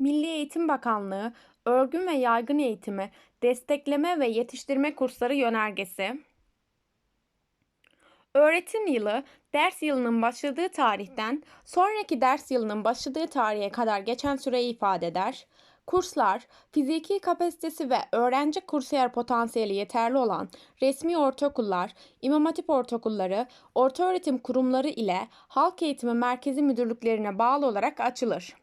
Milli Eğitim Bakanlığı Örgün ve Yaygın Eğitimi Destekleme ve Yetiştirme Kursları Yönergesi Öğretim yılı ders yılının başladığı tarihten sonraki ders yılının başladığı tarihe kadar geçen süreyi ifade eder. Kurslar, fiziki kapasitesi ve öğrenci kursiyer potansiyeli yeterli olan resmi ortaokullar, İmam Hatip ortaokulları, ortaöğretim kurumları ile halk eğitimi merkezi müdürlüklerine bağlı olarak açılır.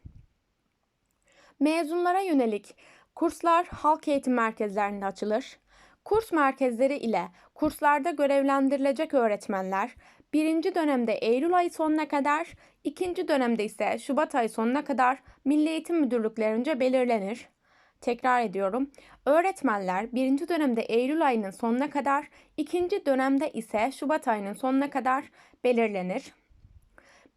Mezunlara yönelik kurslar halk eğitim merkezlerinde açılır. Kurs merkezleri ile kurslarda görevlendirilecek öğretmenler birinci dönemde Eylül ayı sonuna kadar, ikinci dönemde ise Şubat ayı sonuna kadar Milli Eğitim Müdürlüklerince belirlenir. Tekrar ediyorum. Öğretmenler birinci dönemde Eylül ayının sonuna kadar, ikinci dönemde ise Şubat ayının sonuna kadar belirlenir.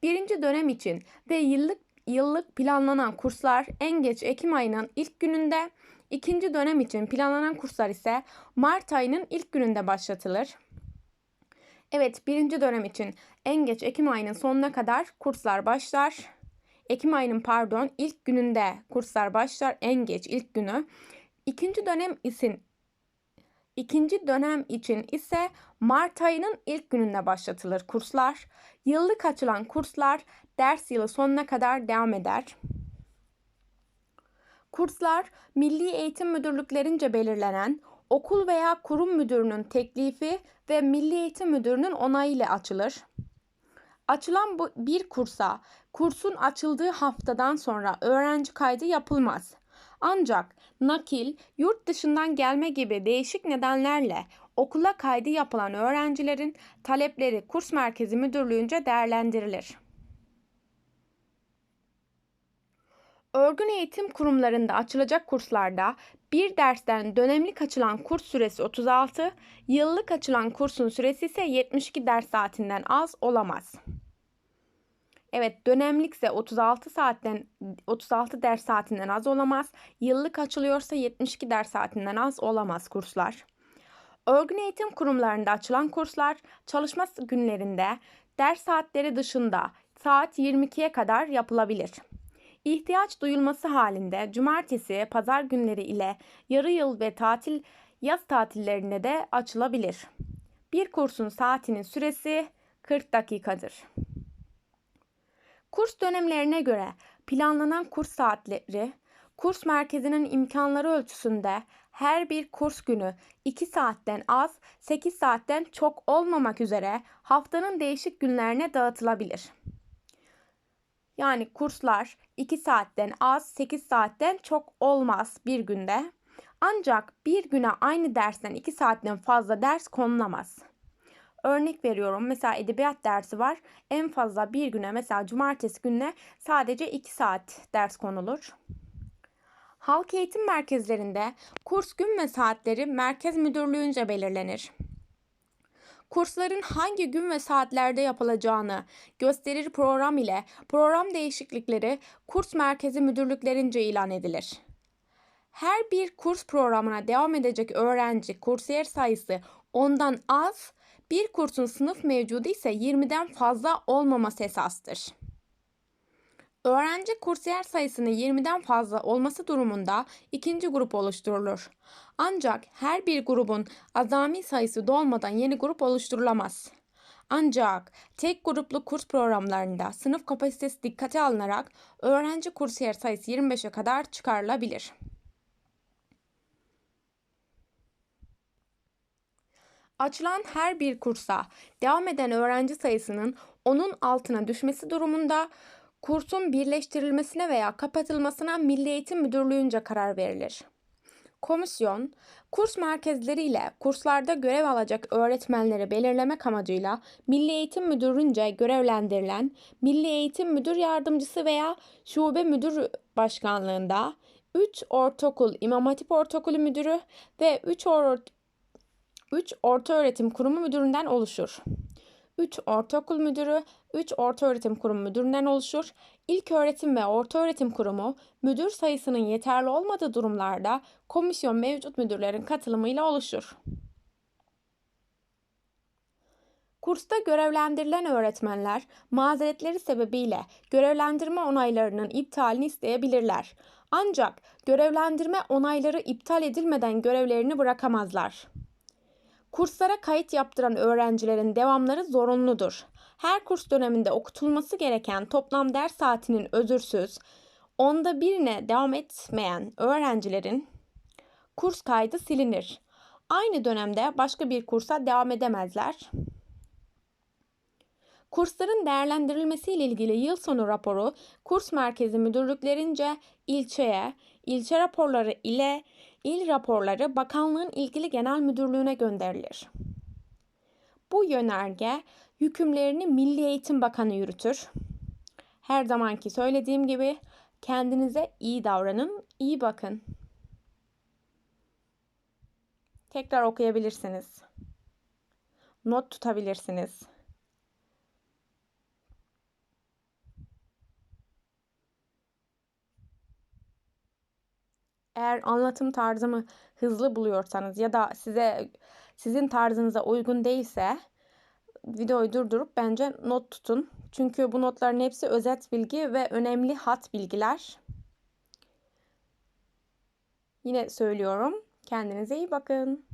Birinci dönem için ve yıllık yıllık planlanan kurslar en geç Ekim ayının ilk gününde, ikinci dönem için planlanan kurslar ise Mart ayının ilk gününde başlatılır. Evet, birinci dönem için en geç Ekim ayının sonuna kadar kurslar başlar. Ekim ayının pardon ilk gününde kurslar başlar en geç ilk günü. İkinci dönem için İkinci dönem için ise Mart ayının ilk gününde başlatılır kurslar. Yıllık açılan kurslar ders yılı sonuna kadar devam eder. Kurslar Milli Eğitim Müdürlüklerince belirlenen okul veya kurum müdürünün teklifi ve Milli Eğitim Müdürünün onayı ile açılır. Açılan bir kursa kursun açıldığı haftadan sonra öğrenci kaydı yapılmaz. Ancak nakil, yurt dışından gelme gibi değişik nedenlerle okula kaydı yapılan öğrencilerin talepleri kurs merkezi müdürlüğünce değerlendirilir. Örgün eğitim kurumlarında açılacak kurslarda bir dersten dönemlik açılan kurs süresi 36, yıllık açılan kursun süresi ise 72 ders saatinden az olamaz. Evet dönemlikse 36 saatten 36 ders saatinden az olamaz. Yıllık açılıyorsa 72 ders saatinden az olamaz kurslar. Örgün eğitim kurumlarında açılan kurslar çalışma günlerinde ders saatleri dışında saat 22'ye kadar yapılabilir. İhtiyaç duyulması halinde cumartesi, pazar günleri ile yarı yıl ve tatil yaz tatillerinde de açılabilir. Bir kursun saatinin süresi 40 dakikadır. Kurs dönemlerine göre planlanan kurs saatleri kurs merkezinin imkanları ölçüsünde her bir kurs günü 2 saatten az, 8 saatten çok olmamak üzere haftanın değişik günlerine dağıtılabilir. Yani kurslar 2 saatten az, 8 saatten çok olmaz bir günde. Ancak bir güne aynı dersten 2 saatten fazla ders konulamaz. Örnek veriyorum mesela edebiyat dersi var. En fazla bir güne mesela cumartesi gününe sadece 2 saat ders konulur. Halk eğitim merkezlerinde kurs gün ve saatleri merkez müdürlüğünce belirlenir. Kursların hangi gün ve saatlerde yapılacağını gösterir program ile program değişiklikleri kurs merkezi müdürlüklerince ilan edilir. Her bir kurs programına devam edecek öğrenci kursiyer sayısı ondan az, bir kursun sınıf mevcudu ise 20'den fazla olmaması esastır. Öğrenci kursiyer sayısının 20'den fazla olması durumunda ikinci grup oluşturulur. Ancak her bir grubun azami sayısı dolmadan yeni grup oluşturulamaz. Ancak tek gruplu kurs programlarında sınıf kapasitesi dikkate alınarak öğrenci kursiyer sayısı 25'e kadar çıkarılabilir. Açılan her bir kursa devam eden öğrenci sayısının onun altına düşmesi durumunda kursun birleştirilmesine veya kapatılmasına Milli Eğitim Müdürlüğü'nce karar verilir. Komisyon, kurs merkezleri ile kurslarda görev alacak öğretmenleri belirlemek amacıyla Milli Eğitim Müdürlüğü'nce görevlendirilen Milli Eğitim Müdür Yardımcısı veya Şube Müdür Başkanlığında 3 Ortaokul İmam Hatip Ortaokulu Müdürü ve 3 or 3 Ortaöğretim Kurumu Müdüründen oluşur. 3 ortaokul müdürü, 3 ortaöğretim kurumu müdüründen oluşur. İlk öğretim ve ortaöğretim kurumu müdür sayısının yeterli olmadığı durumlarda komisyon mevcut müdürlerin katılımıyla oluşur. Kursta görevlendirilen öğretmenler mazeretleri sebebiyle görevlendirme onaylarının iptalini isteyebilirler. Ancak görevlendirme onayları iptal edilmeden görevlerini bırakamazlar. Kurslara kayıt yaptıran öğrencilerin devamları zorunludur. Her kurs döneminde okutulması gereken toplam ders saatinin özürsüz, onda birine devam etmeyen öğrencilerin kurs kaydı silinir. Aynı dönemde başka bir kursa devam edemezler. Kursların değerlendirilmesiyle ilgili yıl sonu raporu kurs merkezi müdürlüklerince ilçeye, ilçe raporları ile il raporları bakanlığın ilgili genel müdürlüğüne gönderilir. Bu yönerge hükümlerini Milli Eğitim Bakanı yürütür. Her zamanki söylediğim gibi kendinize iyi davranın, iyi bakın. Tekrar okuyabilirsiniz. Not tutabilirsiniz. Eğer anlatım tarzımı hızlı buluyorsanız ya da size sizin tarzınıza uygun değilse videoyu durdurup bence not tutun. Çünkü bu notların hepsi özet bilgi ve önemli hat bilgiler. Yine söylüyorum. Kendinize iyi bakın.